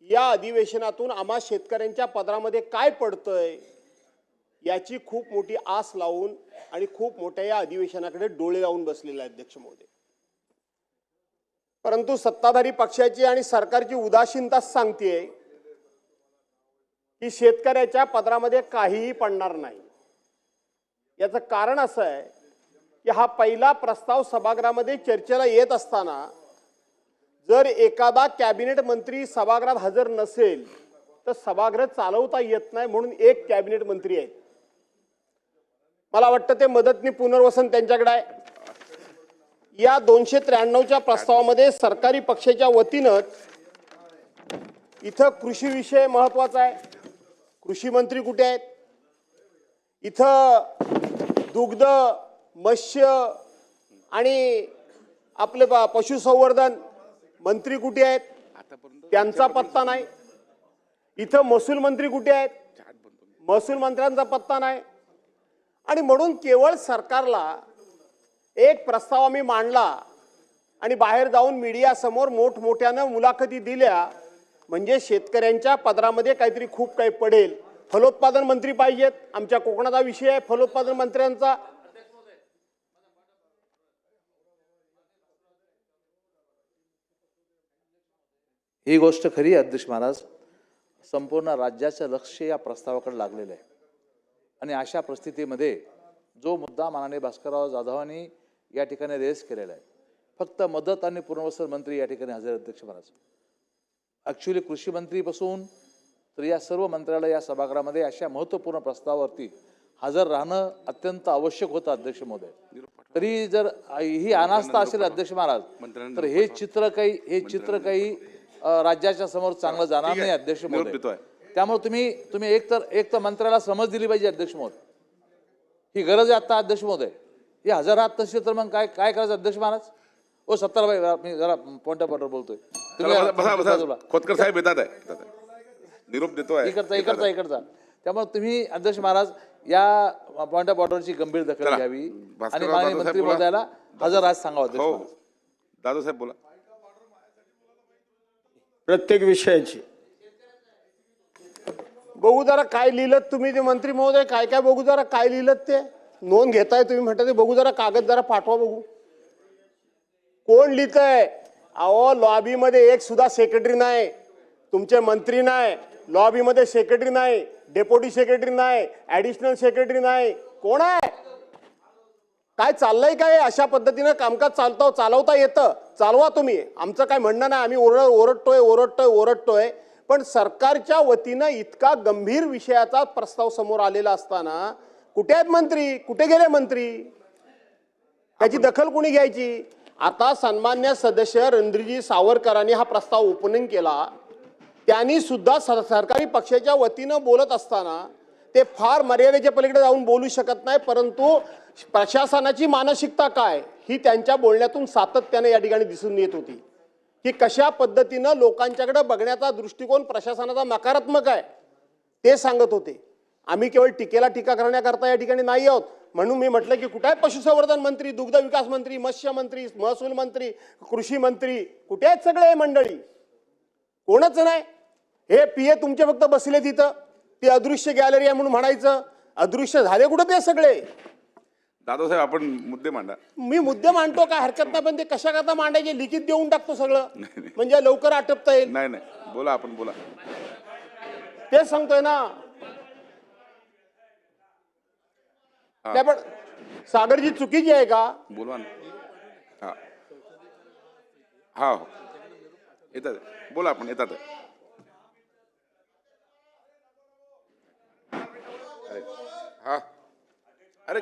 या अधिवेशनातून आम्हा शेतकऱ्यांच्या पदरामध्ये काय पडतंय याची खूप मोठी आस लावून आणि खूप मोठ्या या अधिवेशनाकडे डोळे लावून बसलेले आहे अध्यक्ष महोदय. परंतु सत्ताधारी पक्षाची आणि सरकारची उदासीनता सांगतेय की शेतकऱ्याच्या पदरामध्ये काहीही पडणार नाही. याचं कारण असं आहे की हा पहिला प्रस्ताव सभागृहामध्ये चर्चेला येत असताना जर एखादा कॅबिनेट मंत्री सभागृहात हजर नसेल तर सभागृह चालवता येत नाही म्हणून एक कॅबिनेट मंत्री आहेत. मला वाटतं ते मदतनी पुनर्वसन त्यांच्याकडे आहे. या दोनशे त्र्याण्णवच्या प्रस्तावामध्ये सरकारी पक्षाच्या वतीनंच इथं कृषी विषय महत्त्वाचा आहे. कृषी मंत्री कुठे आहेत? इथं दुग्ध मत्स्य आणि आपले पशुसंवर्धन मंत्री कुठे आहेत? त्यांचा पत्ता नाही. इथं महसूल मंत्री कुठे आहेत? महसूल मंत्र्यांचा पत्ता नाही. आणि म्हणून केवळ सरकारला एक प्रस्ताव आम्ही मांडला आणि बाहेर जाऊन मीडियासमोर मोठमोठ्यानं मुलाखती दिल्या म्हणजे शेतकऱ्यांच्या पदरामध्ये काहीतरी खूप काही पडेल. फलोत्पादन मंत्री पाहिजेत. आमच्या कोकणाचा विषय आहे फलोत्पादन मंत्र्यांचा. ही गोष्ट खरी आहे अध्यक्ष महाराज. संपूर्ण राज्याचं लक्ष या प्रस्तावाकडे लागलेलं आहे. आणि अशा परिस्थितीमध्ये जो मुद्दा माननीय भास्करराव जाधवांनी या ठिकाणी रेस केलेला आहे फक्त मदत आणि पुनर्वसन मंत्री या ठिकाणी हजर अध्यक्ष महाराज. ॲक्च्युली कृषी मंत्रीपासून तर या सर्व मंत्र्याला या सभागृहामध्ये अशा महत्त्वपूर्ण प्रस्तावावरती हजर राहणं अत्यंत आवश्यक होतं अध्यक्ष महोदय. तरी जर ही अनास्था असेल अध्यक्ष महाराज तर हे चित्र काही हे चित्र काही राज्याच्या समोर चांगलं जाणार नाही अध्यक्ष महोदय. त्यामुळे तुम्ही तुम्ही एक तर एक तर मंत्र्याला समज दिली पाहिजे अध्यक्ष महोदय. ही गरज आहे आता अध्यक्ष महोदय. हे हजर आहात तसे तर मग काय काय करायचं अध्यक्ष महाराज? ओ सत्तारबाई मी जरा पॉइंट ऑफ ऑर्डर बोलतोय. खोतकर साहेब येतात. निरोप देतोय. इकडचा इकडचा इकडचा. त्यामुळे तुम्ही अध्यक्ष महाराज या पॉइंट ऑफ ऑर्डरची गंभीर दखल. घ्यावी. आणि माननीय मंत्री साहेब बोला. महोदयाला हजर आज सांगावं अध्यक्ष हो. महाराज. दादा साहेब बोला. प्रत्येक विषयाची. बघू जरा काय लिहिलं तुम्ही ते मंत्री महोदय काय काय बघू जरा काय लिहिलं ते? नोंद घेताय तुम्ही म्हणता ते बघू जरा कागद जरा पाठवा बघू. कोण लिहितंय? अहो लॉबीमध्ये एक सुद्धा सेक्रेटरी नाही. तुमचे मंत्री नाही. लॉबीमध्ये सेक्रेटरी नाही. डेप्युटी सेक्रेटरी नाही. ऍडिशनल सेक्रेटरी नाही. कोण आहे? काय चाललंय काय? अशा पद्धतीनं कामकाज चालतं चालवता येतं. चालवा तुम्ही. आमचं काय म्हणणं नाही आम्ही ओरड ओरडतोय ओरडतोय ओरडतोय. पण सरकारच्या वतीनं इतका गंभीर विषयाचा प्रस्ताव समोर आलेला असताना कुठे आहेत मंत्री? कुठे गेले मंत्री? त्याची दखल कुणी घ्यायची? आता सन्मान्य सदस्य रणधीरजी सावरकरांनी हा प्रस्ताव ओपनिंग केला. त्यांनी सुद्धा सर- सरकारी पक्षाच्या वतीनं बोलत असताना ते फार मर्यादेच्या पलीकडे जाऊन बोलू शकत नाही परंतु प्रशासनाची मानसिकता काय? ही त्यांच्या बोलण्यातून सातत्याने या ठिकाणी दिसून येत होती. की कशा पद्धतीनं लोकांच्याकडे बघण्याचा दृष्टिकोन प्रशासनाचा नकारात्मक आहे ते सांगत होते. आम्ही केवळ टीकेला टीका करण्याकरता या ठिकाणी नाही आहोत. म्हणून मी म्हटलं की कुठे आहे पशुसंवर्धन मंत्री दुग्ध विकास मंत्री मत्स्य मंत्री महसूल मंत्री कृषी मंत्री कुठे आहेत सगळे मंडळी? कोणच नाही. हे पीए तुमचे फक्त बसले तिथं ती अदृश्य गॅलरी आहे म्हणून म्हणायचं. अदृश्य झाले कुठं ते सगळे? दादा साहेब आपण मुद्दे मांडा. मी मुद्दे मांडतो काय हरकत नाही पण ते कशा करता मांडायचे लिखित देऊन टाकतो सगळं. म्हणजे लवकर आटपता येईल. नाही नाही. बोला आपण बोला. तेच सांगतोय ना. नाही पण सागरजी चुकीची आहे का? बोलवा ना. हा. हा हो. येतात. बोला आपण येतात. हा. अरे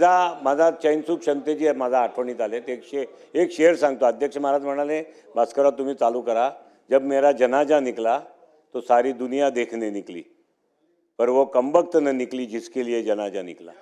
माझा माझा चैनसूक क्षमतेची माझा आठवणीत आले. ते एक शे एक शेर सांगतो. अध्यक्ष महाराज म्हणाले भास्करराव तुम्ही चालू करा. जब मेरा जनाजा निकला तो सारी दुनिया देखने निकली. पर वो कमबख्त न निकली जिसके लिए जनाजा निकला.